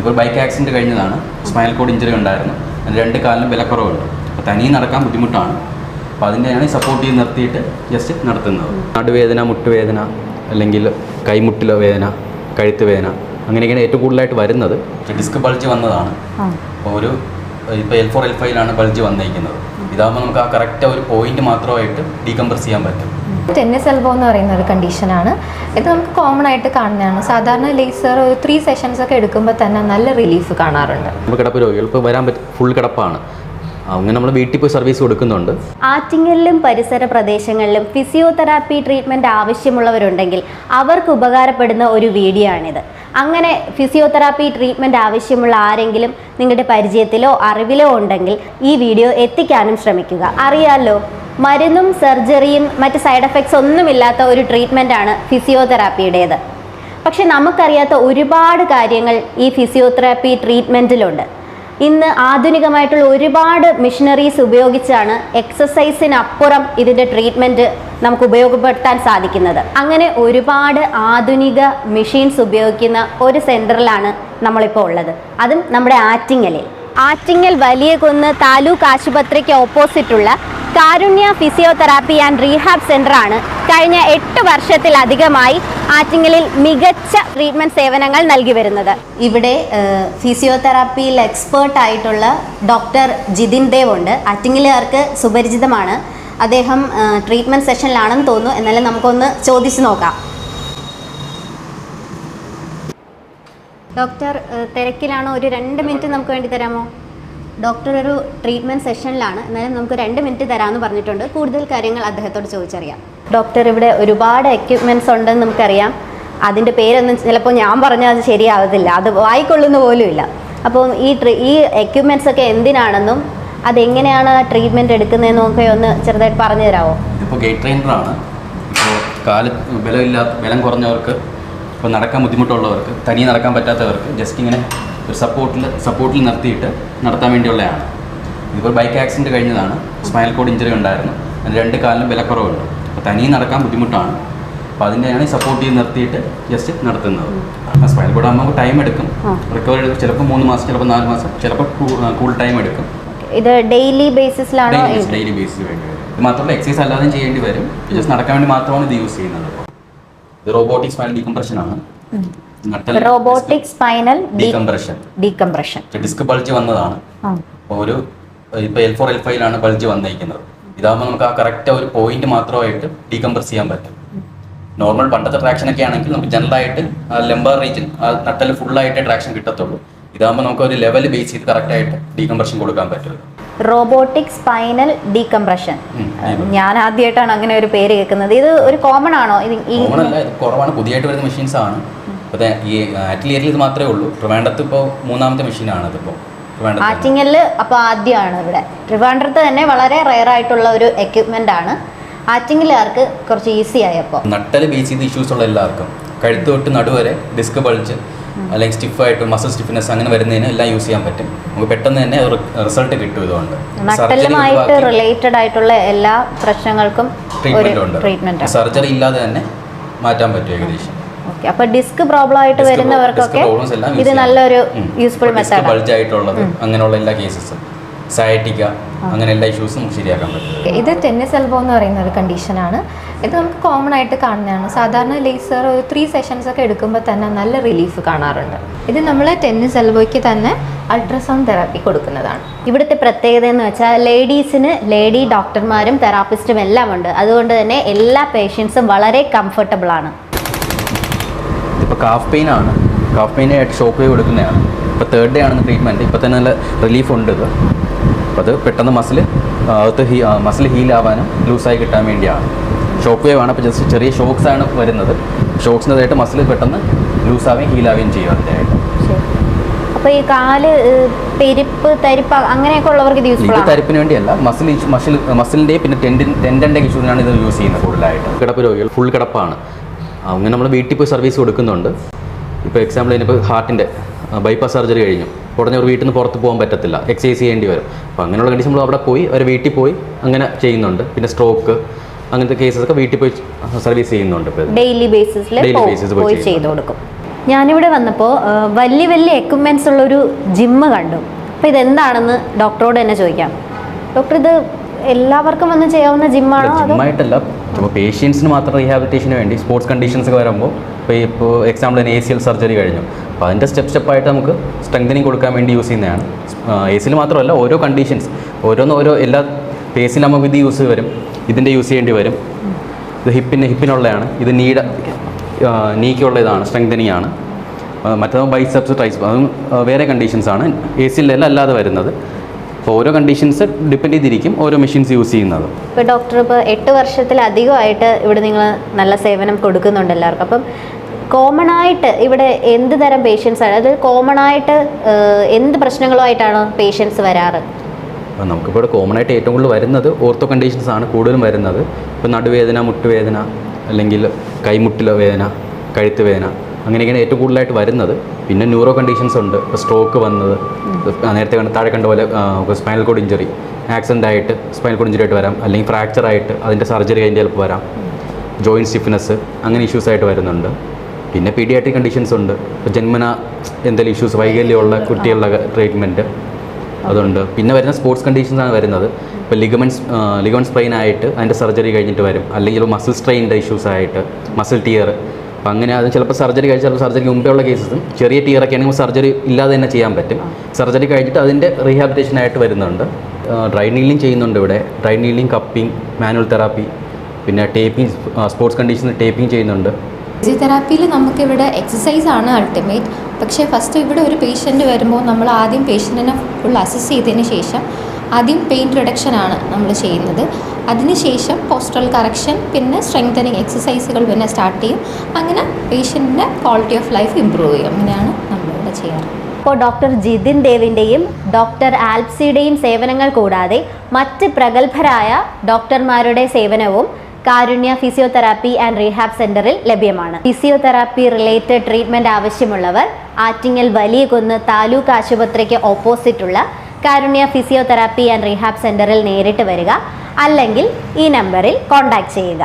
ഇതിപ്പോൾ bike accident കഴിഞ്ഞതാണ്. Spinal cord injury ഉണ്ടായിരുന്നു. അതിന് രണ്ട് കാലിലും വിലക്കുറവുണ്ട് അപ്പോൾ തനിയെ നടക്കാൻ ബുദ്ധിമുട്ടാണ്. അപ്പോൾ അതിന്റെയാണ് ഈ സപ്പോർട്ട് ചെയ്ത് നിർത്തിയിട്ട് ജസ്റ്റ് നടത്തുന്നത്. നടുവേദന മുട്ടുവേദന അല്ലെങ്കിൽ കൈമുട്ടിലെ വേദന കഴുത്ത് വേദന അങ്ങനെയൊക്കെയാണ് ഏറ്റവും കൂടുതലായിട്ട് വരുന്നത്. ഡിസ്ക് ബൾജ് വന്നതാണ്. അപ്പോൾ ഒരു ഇപ്പോൾ എൽ ഫോർ എൽ ഫൈവിലാണ് ബൾജ് വന്നിരിക്കുന്നത് ഇതാകുമ്പോൾ നമുക്ക് ആ കറക്റ്റ് ഒരു പോയിന്റ് മാത്രമായിട്ട് ഡീകംപ്രസ് ചെയ്യാൻ പറ്റും. ടെന്നീസ് എൽബോ എന്ന് പറയുന്ന ഒരു കണ്ടീഷനാണ് ഇത് നമുക്ക് കോമൺ ആയിട്ട് കാണുന്നതാണ്. സാധാരണ ലേസർ ഒരു ത്രീ സെഷൻസ് ഒക്കെ എടുക്കുമ്പോൾ തന്നെ നല്ല റിലീഫ് കാണാറുണ്ട്. കിടപ്പ് രോഗികൾ. ഇപ്പോൾ വരാൻ പറ്റും ഫുൾ കിടപ്പാണ്. അങ്ങനെ നമ്മൾ വീട്ടിൽ പോയി സർവീസ് കൊടുക്കുന്നുണ്ട്. ആറ്റിങ്ങലിലും പരിസര പ്രദേശങ്ങളിലും ഫിസിയോതെറാപ്പി ട്രീറ്റ്മെന്റ് ആവശ്യമുള്ളവരുണ്ടെങ്കിൽ അവർക്ക് ഉപകാരപ്പെടുന്ന ഒരു വീഡിയോ ആണിത്. അങ്ങനെ ഫിസിയോതെറാപ്പി ട്രീറ്റ്മെന്റ് ആവശ്യമുള്ള ആരെങ്കിലും നിങ്ങളുടെ പരിചയത്തിലോ അറിവിലോ ഉണ്ടെങ്കിൽ ഈ വീഡിയോ എത്തിക്കാനും ശ്രമിക്കുക. അറിയാലോ മരുന്നും സർജറിയും മറ്റ് സൈഡ് എഫക്ട്സ് ഒന്നുമില്ലാത്ത ഒരു ട്രീറ്റ്മെന്റാണ് ഫിസിയോതെറാപ്പിയുടേത് പക്ഷെ നമുക്കറിയാത്ത ഒരുപാട് കാര്യങ്ങൾ ഈ ഫിസിയോതെറാപ്പി ട്രീറ്റ്മെന്റിലുണ്ട് ഇന്ന് ആധുനികമായിട്ടുള്ള ഒരുപാട് മെഷീനറീസ് ഉപയോഗിച്ചാണ് എക്സസൈസിനപ്പുറം ഇതിന്റെ ട്രീറ്റ്മെന്റ് നമുക്ക് ഉപയോഗപ്പെടുത്താൻ സാധിക്കുന്നത്. അങ്ങനെ ഒരുപാട് ആധുനിക മെഷീൻസ് ഉപയോഗിക്കുന്ന ഒരു സെന്ററിലാണ് നമ്മളിപ്പോൾ ഉള്ളത്. അതും നമ്മുടെ ആറ്റിങ്ങലിൽ. ആറ്റിങ്ങൽ വലിയ കുന്ന് താലൂക്ക് ആശുപത്രിക്ക് ഓപ്പോസിറ്റുള്ള കാരുണ്യ ഫിസിയോതെറാപ്പി ആൻഡ് റീഹാബ് സെന്ററാണ് കഴിഞ്ഞ എട്ട് വർഷത്തിലധികമായി ആറ്റിങ്ങലിൽ മികച്ച ട്രീറ്റ്മെന്റ് സേവനങ്ങൾ നൽകി വരുന്നത്. ഇവിടെ ഫിസിയോതെറാപ്പിയിൽ എക്സ്പേർട്ട് ആയിട്ടുള്ള ഡോക്ടർ ജിതിൻ ദേവ് ഉണ്ട്. ആറ്റിങ്ങലുകാർക്ക് സുപരിചിതമാണ്. അദ്ദേഹം ട്രീറ്റ്മെന്റ് സെഷനിലാണെന്ന് തോന്നുന്നു. എന്നാലും നമുക്കൊന്ന് ചോദിച്ചു നോക്കാം. ഡോക്ടർ തിരക്കിലാണോ? ഒരു രണ്ട് മിനിറ്റ് നമുക്ക് വേണ്ടി തരാമോ? ഡോക്ടർ ഒരു ട്രീറ്റ്മെന്റ് സെഷനിലാണ്. എന്നാലും നമുക്ക് രണ്ട് മിനിറ്റ് തരാമെന്ന് പറഞ്ഞിട്ടുണ്ട്. കൂടുതൽ കാര്യങ്ങൾ അദ്ദേഹത്തോട് ചോദിച്ചറിയാം. ഡോക്ടർ ഇവിടെ ഒരുപാട് എക്യുപ്മെന്റ്സ് ഉണ്ടെന്ന് നമുക്കറിയാം. അതിന്റെ പേരൊന്നും ചിലപ്പോൾ ഞാൻ പറഞ്ഞാൽ അത് ശരിയാവത്തില്ല. അത് വായിക്കൊള്ളുന്ന പോലുമില്ല. അപ്പോൾ ഈ ട്രീ ഈ എക്യുപ്മെന്റ്സ് ഒക്കെ എന്തിനാണെന്നും അതെങ്ങനെയാണ് ട്രീറ്റ്മെന്റ് എടുക്കുന്നതെന്നും ഒക്കെ ഒന്ന് ചെറുതായിട്ട് പറഞ്ഞു തരാമോ ഇപ്പോൾ ഗേറ്റ് ട്രെയിനറാണ് കാൽ ബലമില്ലാത്ത ബലം കുറഞ്ഞവർക്ക് ഇപ്പോൾ നടക്കാൻ ബുദ്ധിമുട്ടുള്ളവർക്ക് തനിയെ നടക്കാൻ പറ്റാത്തവർക്ക് ജസ്റ്റ് ഇങ്ങനെ ഒരു സപ്പോർട്ടിൽ സപ്പോർട്ടിൽ നിർത്തിയിട്ട് നടത്താൻ വേണ്ടിയുള്ളതാണ് ഇതിപ്പോൾ ബൈക്ക് ആക്സിഡന്റ് കഴിഞ്ഞതാണ്. സ്പൈനൽ കോഡ് ഇഞ്ചറി ഉണ്ടായിരുന്നു. അതിന് രണ്ട് കാലിലും വിലക്കുറവുണ്ട് അപ്പോൾ തനിയെ നടക്കാൻ ബുദ്ധിമുട്ടാണ്. അപ്പോൾ അതിന്റെയാണ് ഈ സപ്പോർട്ട് ചെയ്ത് നിർത്തിയിട്ട് ജസ്റ്റ് നടത്തുന്നത്. സ്പൈനൽ കോഡ് ആകുമ്പോൾ ടൈം എടുക്കും. റിക്കവറി എടുക്കും. ചിലപ്പോൾ മൂന്ന് മാസം ചിലപ്പോൾ നാല് മാസം ചിലപ്പോൾ കൂൾ ടൈം എടുക്കും. ഇത് ഡെയിലി ബേസിസിലാണ് ഡെയിലി ബേസിൽ വേണ്ടി വരും. ഇത് മാത്രമല്ല എക്സസൈസ് അല്ലാതെയും ചെയ്യേണ്ടി വരും. ജസ്റ്റ് നടക്കാൻ വേണ്ടി മാത്രമാണ് ഇത് യൂസ് ചെയ്യുന്നത്. ഇത് റോബോട്ടിക് സ്പൈനൽ ഡീകംപ്രഷൻ ആണ്. Robotic spinal decompression decompression disc bulge വന്നതാണ്. ഒരു ഇപ്പൊ എൽ ഫോർ എൽ ഫൈവിലാണ് ബൾജ് വന്നിരിക്കുന്നത് ഇതാകുമ്പോൾ നമുക്ക് ആ കറക്റ്റ് ഒരു പോയിന്റ് മാത്രമായിട്ട് ഡീകംപ്രസ് ചെയ്യാൻ പറ്റും. നോർമൽ പണ്ടത്തെ ട്രാക്ഷൻ ഒക്കെ ആണെങ്കിൽ നമുക്ക് ജനറൽ ആയിട്ട് ലെമ്പർ റീജിയൻ ആ നട്ടൽ ഫുള്ളായിട്ട് ട്രാക്ഷൻ കിട്ടത്തുള്ളൂ. ഇതാകുമ്പോൾ നമുക്ക് ഒരു ലെവൽ ബേസ് ചെയ്ത് കറക്റ്റ് ആയിട്ട് ഡീകംപ്രഷൻ കൊടുക്കാൻ പറ്റും. റോബോട്ടിക് സ്പൈനൽ ഡീകംപ്രഷൻ ഞാൻ ആദ്യമായിട്ടാണ് അങ്ങനെ ഒരു പേര് കേൾക്കുന്നത്. ഇത് ഒരു കോമൺ ആണോ? കുറവാണ്. പുതിയതായിട്ട് വരുന്ന മെഷീൻസ് ആണ്. ഈ ആറ്റിലിയറിൽ ഇത് മാത്രമേ ഉള്ളൂ. ട്രിവാൻഡത്ത് ഇപ്പോൾ മൂന്നാമത്തെ മെഷീനാണ് ഇതിപ്പോൾ ആറ്റിങ്ങലിൽ അപ്പോൾ ആദ്യമാണ് ഇവിടെ. ട്രിവാൻഡ്രത്ത് തന്നെ വളരെ റെയർ ആയിട്ടുള്ള ഒരു എക്യുപ്മെന്റ് ആണ്. ആറ്റിങ്ങലുകാർക്ക് കുറച്ച് ഈസി ആയപ്പോൾ നട്ടൽ ബേസ് ചെയ്ത് ഇഷ്യൂസ് ഉള്ള എല്ലാവർക്കും. കഴുത്ത് തൊട്ട് നടുവരെ ഡിസ്ക് ബൾജ് അല്ലെങ്കിൽ സ്റ്റിഫായിട്ട് മസിൽ സ്റ്റിഫ്നെസ് അങ്ങനെ വരുന്നതിന് എല്ലാം യൂസ് ചെയ്യാൻ പറ്റും. നമുക്ക് പെട്ടെന്ന് തന്നെ റിസൾട്ട് കിട്ടും ഇതുകൊണ്ട്. റിലേറ്റഡ് ആയിട്ടുള്ള എല്ലാ പ്രശ്നങ്ങൾക്കും ട്രീറ്റ്മെന്റ് ഉണ്ട്. സർജറി ഇല്ലാതെ തന്നെ മാറ്റാൻ പറ്റും ഏകദേശം. അപ്പൊ ഡിസ്ക് പ്രോബ്ലം ആയിട്ട് വരുന്നവർക്കൊക്കെ ഇത് നല്ലൊരു യൂസ്ഫുൾ മെത്തേഡ് ബൾജ് ആയിട്ടുള്ളത് അങ്ങനെയുള്ള എല്ലാ കേസസും സയറ്റിക്ക അങ്ങനെ എല്ലാ ഇഷ്യൂസും നമുക്ക് ശരിയാക്കാൻ പറ്റും. ഇത് ടെന്നിസ് എൽബോ എന്ന് പറയുന്ന ഒരു കണ്ടീഷനാണ് ഇത് നമുക്ക് കോമൺ ആയിട്ട് കാണുന്നതാണ്. സാധാരണ ലേസർ ഒരു ത്രീ സെഷൻസ് ഒക്കെ എടുക്കുമ്പോൾ തന്നെ നല്ല റിലീഫ് കാണാറുണ്ട്. ഇത് നമ്മൾ ടെന്നിസ് എൽബോയ്ക്ക് തന്നെ അൾട്രാസൗണ്ട് തെറാപ്പി കൊടുക്കുന്നതാണ്. ഇവിടുത്തെ പ്രത്യേകത എന്ന് വെച്ചാൽ ലേഡീസിന് ലേഡി ഡോക്ടർമാരും തെറാപ്പിസ്റ്റും എല്ലാം ഉണ്ട്. അതുകൊണ്ട് തന്നെ എല്ലാ പേഷ്യൻസും വളരെ കംഫർട്ടബിൾ ആണ്. ഇപ്പോൾ കാഫ് പെയിൻ ആണ്. കാഫ് പെയിൻ ഷോപ്പ് കൊടുക്കുന്നതാണ്. ഇപ്പോൾ തേർഡ് ഡേ ആണ് ട്രീറ്റ്മെന്റ് ഇപ്പോൾ തന്നെ നല്ല റിലീഫ് ഉണ്ട് ഇത്. അപ്പോൾ അത് പെട്ടെന്ന് മസിൽ അകത്ത് ഹീ മസിൽ ഹീലാവാനും ലൂസായി കിട്ടാൻ വേണ്ടിയാണ്. ഷോക്ക് വേവ് ആണ്. അപ്പോൾ ജസ്റ്റ് ചെറിയ ഷോക്സ് ആണ് വരുന്നത്. ഷോക്സിന്റെതായിട്ട് മസിൽ പെട്ടെന്ന് ലൂസാവുകയും ഹീലാവുകയും ചെയ്യും അതിന്റെതായിട്ട് അപ്പോൾ ഈ കാൽ പെരിപ്പ് തരിപ്പ് അങ്ങനെയൊക്കെ ഉള്ളവർക്ക് ഇത് യൂസ്ഫുൾ തരിപ്പിന് വേണ്ടിയല്ല. മസിൽ മസിൽ മസിലിന്റെ പിന്നെ ടെൻഡിൻ ടെൻഡന്റെ ഇഷ്യൂസിനാണ് ഇത് യൂസ് ചെയ്യുന്നത് കൂടുതലായിട്ട്. കിടപ്പ് രോഗികൾ ഫുൾ കിടപ്പാണ്. അങ്ങനെ നമ്മൾ വീട്ടിൽ പോയി സർവീസ് കൊടുക്കുന്നുണ്ട്. ഇപ്പോൾ എക്സാമ്പിൾ ഇതിനിപ്പോൾ ഹാർട്ടിന്റെ ബൈപ്പാസ് സർജറി കഴിഞ്ഞു. ഉടനെ ഒരു വീട്ടിൽ നിന്ന് പുറത്ത് പോകാൻ പറ്റത്തില്ല. എക്സസൈസ് ചെയ്യേണ്ടി വരും. അപ്പോൾ അങ്ങനെയുള്ള കണ്ടീഷൻ നമ്മൾ അവിടെ പോയി അവർ വീട്ടിൽ പോയി അങ്ങനെ ചെയ്യുന്നുണ്ട്. പിന്നെ സ്ട്രോക്ക് അങ്ങനത്തെ കേസസ് ഒക്കെ വീട്ടിൽ പോയി സർവീസ് ചെയ്യുന്നുണ്ട്. ഡെയിലി ബേസിസിൽ ഡെയിലി ബേസിസ് പോയി ചെയ്തു കൊടുക്കും ഞാനിവിടെ വന്നപ്പോൾ വലിയ വലിയ എക്യുപ്മെന്റ്സ് ഉള്ളൊരു ജിമ്മ് കണ്ടു. അപ്പോൾ ഇതെന്താണെന്ന് ഡോക്ടറോട് തന്നെ ചോദിക്കാം. ഡോക്ടർ ഇത് എല്ലാവർക്കും വന്ന് ചെയ്യാവുന്ന ജിമ്മാണോ ജിമ്മായിട്ടല്ല ഇപ്പോൾ പേഷ്യൻസിന് മാത്രം റീഹാബിലിറ്റേഷന് വേണ്ടി സ്പോർട്സ് കണ്ടീഷൻസ് ഒക്കെ വരുമ്പോൾ ഇപ്പോൾ ഇപ്പോൾ example A C L surgery കഴിഞ്ഞു. അപ്പോൾ അതിന്റെ സ്റ്റെപ്പ് സ്റ്റെപ്പായിട്ട് നമുക്ക് സ്ട്രെങ്തനിങ് കൊടുക്കാൻ വേണ്ടി യൂസ് ചെയ്യുന്നതാണ്. എ സിയിൽ മാത്രമല്ല ഓരോ കണ്ടീഷൻസ്. ഓരോന്ന് ഓരോ എല്ലാ പേസിൽ നമുക്ക് ഇത് യൂസ് വരും. ഇതിന്റെ യൂസ് ചെയ്യേണ്ടി വരും. ഇത് ഹിപ്പിന് ഹിപ്പിനുള്ളതാണ്. ഇത് നീട നീക്കുള്ള ഇതാണ് സ്ട്രെങ്തനിങ് ആണ്. മറ്റേ ബൈസെപ്സ് ട്രൈസ് അതും വേറെ കണ്ടീഷൻസ് ആണ്. എ സിയിലല്ല അല്ലാതെ വരുന്നത്. അപ്പോൾ ഓരോ കണ്ടീഷൻസ് ഡിപ്പെൻഡ് ചെയ്തിരിക്കും ഓരോ മെഷീൻസ് യൂസ് ചെയ്യുന്നത്. ഇപ്പോൾ ഡോക്ടർ ഇപ്പോൾ എട്ട് വർഷത്തിലധികമായിട്ട് ഇവിടെ നിങ്ങൾ നല്ല സേവനം കൊടുക്കുന്നുണ്ട് എല്ലാവർക്കും. അപ്പം കോമൺ ആയിട്ട് ഇവിടെ എന്ത് തരം പേഷ്യൻസ് ആണ്? അതായത് കോമൺ ആയിട്ട് എന്ത് പ്രശ്നങ്ങളുമായിട്ടാണ് പേഷ്യൻസ് വരാറ്? അപ്പോൾ നമുക്കിപ്പോൾ കോമൺ ആയിട്ട് ഏറ്റവും കൂടുതൽ വരുന്നത് ഓർത്തോ കണ്ടീഷൻസ് ആണ് കൂടുതലും വരുന്നത്. ഇപ്പോൾ നടുവേദന മുട്ടുവേദന അല്ലെങ്കിൽ കൈമുട്ടിലെ വേദന കഴുത്ത് വേദന അങ്ങനെയൊക്കെയാണ് ഏറ്റവും കൂടുതലായിട്ട് വരുന്നത്. പിന്നെ ന്യൂറോ കണ്ടീഷൻസ് ഉണ്ട്. ഇപ്പോൾ സ്ട്രോക്ക് വന്നത് നേരത്തെ കണ്ട താഴെ കണ്ട പോലെ സ്പൈനൽ കോഡ് ഇഞ്ചറി ആക്സിഡന്റ് ആയിട്ട് സ്പൈനൽ കോഡ് ഇഞ്ചറി ആയിട്ട് വരാം. അല്ലെങ്കിൽ ഫ്രാക്ചർ ആയിട്ട് അതിന്റെ സർജറി കഴിഞ്ഞ് ചിലപ്പോൾ വരാം. ജോയിന്റ് സ്റ്റിഫ്നെസ് അങ്ങനെ ഇഷ്യൂസ് ആയിട്ട് വരുന്നുണ്ട്. പിന്നെ പീഡിയാട്രിക് കണ്ടീഷൻസ് ഉണ്ട്. ജന്മന എന്തെങ്കിലും ഇഷ്യൂസ് വൈകല്യമുള്ള കുട്ടികളുടെ ട്രീറ്റ്മെന്റ് അതുണ്ട്. പിന്നെ വരുന്ന സ്പോർട്സ് കണ്ടീഷൻസ് ആണ് വരുന്നത്. ഇപ്പോൾ ലിഗമെൻസ് ലിഗമൻ സ്ട്രെയിൻ ആയിട്ട് അതിന്റെ സർജറി കഴിഞ്ഞിട്ട് വരും. അല്ലെങ്കിൽ മസിൽ സ്ട്രെയിന്റെ ഇഷ്യൂസ് ആയിട്ട് മസിൽ ടിയർ അപ്പോൾ അങ്ങനെ അത് ചിലപ്പോൾ സർജറി കഴിച്ച് ചിലപ്പോൾ സർജറിക്ക് മുമ്പേ ഉള്ള കേസസും ചെറിയ ടിയറൊക്കെ ആണെങ്കിൽ സർജറി ഇല്ലാതെ തന്നെ ചെയ്യാൻ പറ്റും. സർജറി കഴിഞ്ഞിട്ട് അതിന്റെ റീഹാബിലിറ്റേഷൻ ആയിട്ട് വരുന്നുണ്ട്. ഡ്രൈ നീലിംഗ് ചെയ്യുന്നുണ്ട് ഇവിടെ. Dry needling cupping manual therapy പിന്നെ ടേപ്പിംഗ് സ്പോർട്സ് കണ്ടീഷൻ ടേപ്പിംഗ് ചെയ്യുന്നുണ്ട്. ഫിസിയോതെറാപ്പിയിൽ നമുക്കിവിടെ എക്സസൈസ് ആണ് അൾട്ടിമേറ്റ് പക്ഷേ ഫസ്റ്റ് ഇവിടെ ഒരു പേഷ്യന്റ് വരുമ്പോൾ നമ്മൾ ആദ്യം പേഷ്യന്റിനെ ഫുൾ അസസ് ചെയ്തതിന് ശേഷം ആദ്യം പെയിൻ റിഡക്ഷൻ ആണ് നമ്മൾ ചെയ്യുന്നത്. അതിനുശേഷം പോസ്റ്ററൽ കറക്ഷൻ പിന്നെ സ്ട്രെങ്തനിങ് എക്സസൈസുകൾ പിന്നെ സ്റ്റാർട്ട് ചെയ്യും. അങ്ങനെ പേഷ്യന്റിന്റെ ക്വാളിറ്റി ഓഫ് ലൈഫ് ഇമ്പ്രൂവ് ചെയ്യും. അങ്ങനെയാണ് നമ്മളിവിടെ ചെയ്യാറ്. ഇപ്പോൾ ഡോക്ടർ ജിതിൻ ദേവിന്റെയും ഡോക്ടർ ആൽപ്സിയുടെയും സേവനങ്ങൾ കൂടാതെ മറ്റ് പ്രഗത്ഭരായ ഡോക്ടർമാരുടെ സേവനവും കാരുണ്യ ഫിസിയോതെറാപ്പി ആൻഡ് റീഹാബ് സെന്ററിൽ ലഭ്യമാണ്. ഫിസിയോതെറാപ്പി റിലേറ്റഡ് ട്രീറ്റ്മെന്റ് ആവശ്യമുള്ളവർ ആറ്റിങ്ങൽ വലിയ കുന്ന് താലൂക്ക് ആശുപത്രിക്ക് ഓപ്പോസിറ്റുള്ള കാരുണ്യ ഫിസിയോതെറാപ്പി ആൻഡ് റീഹാബ് സെന്ററിൽ നേരിട്ട് വരിക അല്ലെങ്കിൽ ഈ നമ്പറിൽ കോൺടാക്ട് ചെയ്യുക.